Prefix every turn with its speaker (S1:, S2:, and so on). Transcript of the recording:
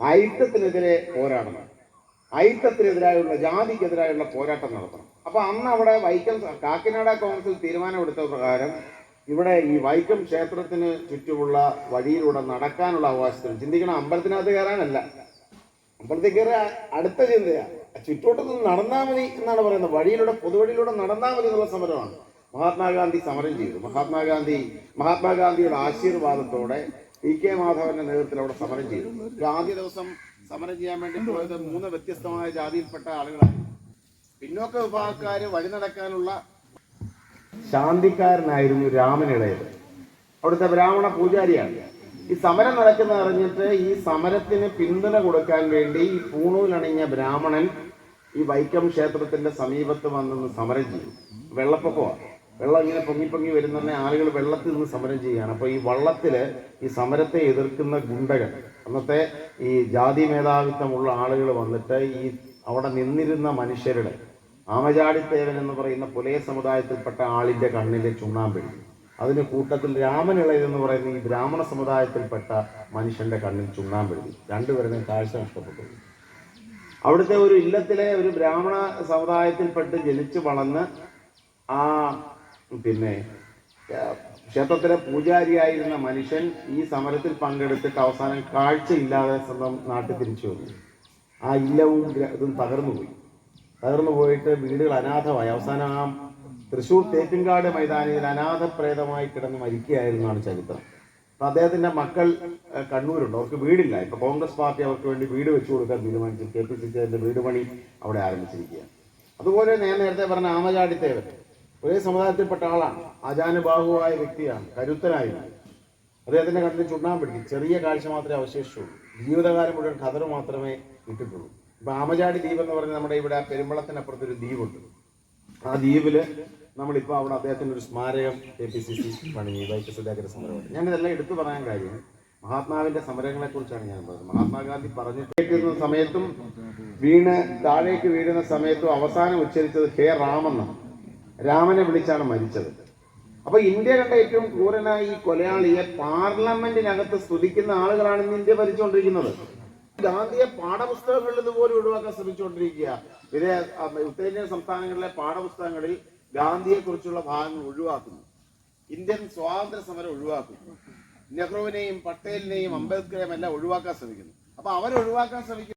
S1: അയിത്തത്തിനെതിരെ പോരാടണം. അയിത്തത്തിനെതിരായുള്ള ജാതിക്കെതിരായുള്ള പോരാട്ടം നടത്തണം. അപ്പൊ അന്ന് അവിടെ വൈക്കം കാക്കിനാട കൗൺസിൽ തീരുമാനമെടുത്ത പ്രകാരം ഇവിടെ ഈ വൈക്കം ക്ഷേത്രത്തിന് ചുറ്റുമുള്ള വഴിയിലൂടെ നടക്കാനുള്ള അവകാശത്തിന് ചിന്തിക്കണം അമ്പലത്തിനകത്ത് കയറാനല്ല. അമ്പലത്തിൽ കയറി അടുത്ത ചിന്തയാ. ചുറ്റോട്ട് നിന്ന് നടന്നാൽ മതി എന്നാണ് പറയുന്നത്. വഴിയിലൂടെ പൊതുവഴിയിലൂടെ നടന്നാൽ മതി എന്നുള്ള സമരമാണ്. മഹാത്മാഗാന്ധി സമരം ചെയ്തു. മഹാത്മാഗാന്ധി മഹാത്മാഗാന്ധിയുടെ ആശീർവാദത്തോടെ പി കെ മാധവന്റെ നേതൃത്വത്തിൽ അവിടെ സമരം ചെയ്തു. ആദ്യ ദിവസം സമരം ചെയ്യാൻ വേണ്ടി പോയത് മൂന്ന് വ്യത്യസ്തമായ ജാതിയിൽപ്പെട്ട ആളുകളാണ് പിന്നോക്ക വിഭാഗക്കാര് വഴി നടക്കാനുള്ള ശാന്തിക്കാരനായിരുന്നു രാമനിളയത് അവിടുത്തെ ബ്രാഹ്മണ പൂജാരിയാണ്. ഈ സമരം നടക്കുന്ന അറിഞ്ഞിട്ട് ഈ സമരത്തിന് പിന്തുണ കൊടുക്കാൻ വേണ്ടി ഈ പൂണൂലണിഞ്ഞ ബ്രാഹ്മണൻ ഈ വൈക്കം ക്ഷേത്രത്തിന്റെ സമീപത്ത് വന്നെന്ന് സമരം ചെയ്തു. വെള്ളപ്പൊക്കമാണ്. വെള്ളം ഇങ്ങനെ പൊങ്ങി പൊങ്ങി വരുന്ന ആളുകൾ വെള്ളത്തിൽ നിന്ന് സമരം ചെയ്യുകയാണ്. അപ്പോൾ ഈ വള്ളത്തിൽ ഈ സമരത്തെ എതിർക്കുന്ന ഗുണ്ടകൾ അന്നത്തെ ഈ ജാതി മേധാവിത്വമുള്ള ആളുകൾ വന്നിട്ട് ഈ അവിടെ നിന്നിരുന്ന മനുഷ്യരുടെ ആമചാടിത്തേവൻ എന്ന് പറയുന്ന പുലയ സമുദായത്തിൽപ്പെട്ട ആളിന്റെ കണ്ണിലെ ചുണ്ണാമ്പെഴി അതിന് കൂട്ടത്തിൽ രാമനിളയത് എന്ന് പറയുന്ന ഈ ബ്രാഹ്മണ സമുദായത്തിൽപ്പെട്ട മനുഷ്യന്റെ കണ്ണിൽ ചുണ്ണാമ്പെഴുതി രണ്ടുപേരുടെയും കാഴ്ച നഷ്ടപ്പെട്ടു. അവിടുത്തെ ഒരു ഇല്ലത്തിലെ ഒരു ബ്രാഹ്മണ സമുദായത്തിൽപ്പെട്ട് ജനിച്ചു വളർന്ന് ആ പിന്നെ ക്ഷേത്രത്തിലെ പൂജാരിയായിരുന്ന മനുഷ്യൻ ഈ സമരത്തിൽ പങ്കെടുത്തിട്ട് അവസാനം കാഴ്ചയില്ലാതെ സ്വന്തം നാട്ടിൽ തിരിച്ചു വന്നു. ആ ഇല്ലവും ഇതും തകർന്നു പോയി. തകർന്നു പോയിട്ട് വീടുകൾ അനാഥമായി. അവസാനം ആ തൃശൂർ തേക്കിൻകാട് മൈതാനിയിൽ അനാഥപ്രേതമായി കിടന്ന് മരിക്കുകയായിരുന്നാണ് ചരിത്രം. അപ്പൊ അദ്ദേഹത്തിന്റെ മക്കൾ കണ്ണൂരുണ്ട്. അവർക്ക് വീടില്ല. ഇപ്പൊ കോൺഗ്രസ് പാർട്ടി അവർക്ക് വേണ്ടി വീട് വെച്ചു കൊടുക്കാൻ തീരുമാനിച്ചു. കെ പി സി വീട് പണി അവിടെ ആരംഭിച്ചിരിക്കുകയാണ്. അതുപോലെ ഞാൻ നേരത്തെ പറഞ്ഞ ആമചാടിത്തേവൻ. ഒരേ സമുദായത്തിൽപ്പെട്ട ആളാണ്. ആചാനുബാഹുവായ വ്യക്തിയാണ്. കരുത്തനായി അദ്ദേഹത്തിന്റെ കണ്ണിൽ ചുണ്ണാൻ ചെറിയ കാഴ്ച മാത്രമേ അവശേഷിച്ചുള്ളൂ. ജീവിതകാലം മുഴുവൻ ഖദർ മാത്രമേ ഇട്ടിട്ടുള്ളൂ. ഇപ്പൊ ആമചാടി ദ്വീപ് എന്ന് പറഞ്ഞാൽ നമ്മുടെ ഇവിടെ പെരുമ്പളത്തിനപ്പുറത്ത് ഒരു ദ്വീപുണ്ട്. ആ ദ്വീപിൽ നമ്മളിപ്പോ അവിടെ അദ്ദേഹത്തിന്റെ ഒരു സ്മാരകം കെ പി സി സി പണിഞ്ഞു വൈക്കം സുധാകര സമരമാണ് ഞാനിതെല്ലാം എടുത്തു പറയാൻ കാര്യം മഹാത്മാവിന്റെ സമരങ്ങളെ കുറിച്ചാണ് ഞാൻ പറഞ്ഞത്. മഹാത്മാഗാന്ധി പറഞ്ഞു കേൾക്കുന്ന സമയത്തും വീണ് താഴേക്ക് വീഴുന്ന സമയത്തും അവസാനം ഉച്ചരിച്ചത് ഹേ രാമെന്നാണ് രാമനെ വിളിച്ചാണ് മരിച്ചത്. അപ്പൊ ഇന്ത്യ കണ്ട ഏറ്റവും ക്രൂരനായ ഈ കൊലയാളിയെ പാർലമെന്റിനകത്ത് സ്തുതിക്കുന്ന ആളുകളാണ് ഇന്ന് ഇന്ത്യ ഭരിച്ചുകൊണ്ടിരിക്കുന്നത്. ഗാന്ധിയെ പാഠപുസ്തകങ്ങളിൽ ഇതുപോലെ പോലും ഒഴിവാക്കാൻ ശ്രമിച്ചുകൊണ്ടിരിക്കുക. ഇതേ ഉത്തരേന്ത്യൻ സംസ്ഥാനങ്ങളിലെ പാഠപുസ്തകങ്ങളിൽ ഗാന്ധിയെ കുറിച്ചുള്ള ഭാഗങ്ങൾ ഒഴിവാക്കുന്നു. ഇന്ത്യൻ സ്വാതന്ത്ര്യ സമരം ഒഴിവാക്കുന്നു. നെഹ്റുവിനെയും പട്ടേലിനെയും അംബേദ്കറെയും എല്ലാം ഒഴിവാക്കാൻ ശ്രമിക്കുന്നു. അപ്പൊ അവരൊഴിവാക്കാൻ ശ്രമിക്കുന്നു